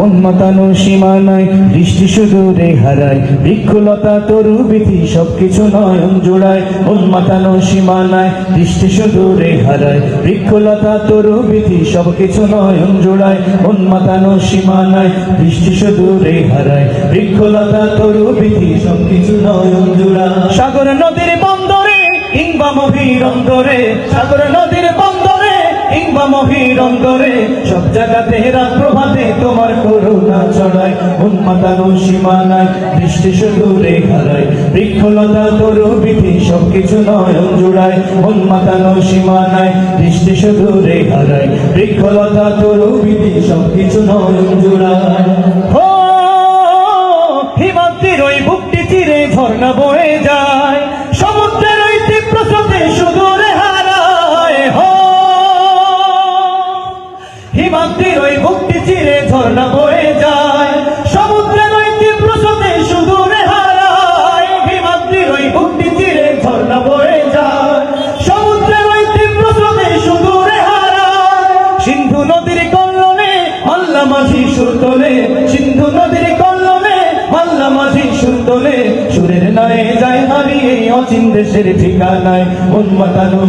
উন্মতানো সীমানায় দৃষ্টি সুদূরে হারায় বৃক্ষলতা তরু বিধি সবকিছু নয়ন জোড়ায় উন্মাতানো সীমানায় দৃষ্টি সুদূরে হারায় বৃক্ষলতা তরু বিধি সবকিছু নয়ন জোড়ায় উন্মাতানো সীমানায় দৃষ্টি সুদূরে হারায় বৃক্ষলতা তরু বিধি সবকিছু নয়ন জোড়ায় সাগর নদীর বন্দরে কিংবা মহির অন্তরে, সাগর নদীর বন্দরে কিংবা মহির অন্তরে, সব জায়গাতে প্রভাতে তোমার করুণা ছড়ায় দৃষ্টি সুদূরে হারায় বৃক্ষলতা তরু বিধি সবকিছু নয়ন জোড়ায় উন্মাতানো দৃষ্টি বৃক্ষলতা তরু বিধি সবকিছু নয়ন জোড়ায়। ও হিমাদ্রির ওই বুকটি চিরে ঝর্ণা বয়ে যায়। হিমাদ্রির ওই বুকটি চিরে ঝর্ণা বয়ে যায়। ওই তীব্র স্রোতে সুদূরে হারায় হিমাদ্রির ওই বুকটি চিরে ঝর্ণা বয়ে যায়। সিন্ধু নদীর কল্লনে আল্লাহ মাঝি সুর সিন্ধু নদীর কল্লনে আল্লাহ মাঝি সুর সুরের নয়ে যায় অচিন দেশের ঠিকানায়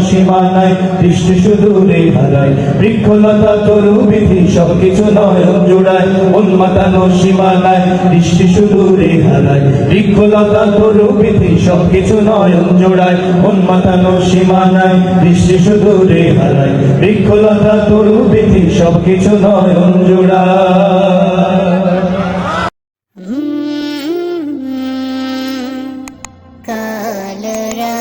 সীমানায়, দৃষ্টি সুদূরে হারায় বৃক্ষলতা, তরু বিধি সবকিছু নয়ন জোড়ায় উন্মাতানো সীমানায়, দৃষ্টি সুদূরে হারায় বৃক্ষলতা, তরু বিধি জোড়ায় সীমানায়, দৃষ্টি সুদূরে হারায় বৃক্ষলতা, তরু বিধি সবকিছু নয়ন জোড়ায়। ভালো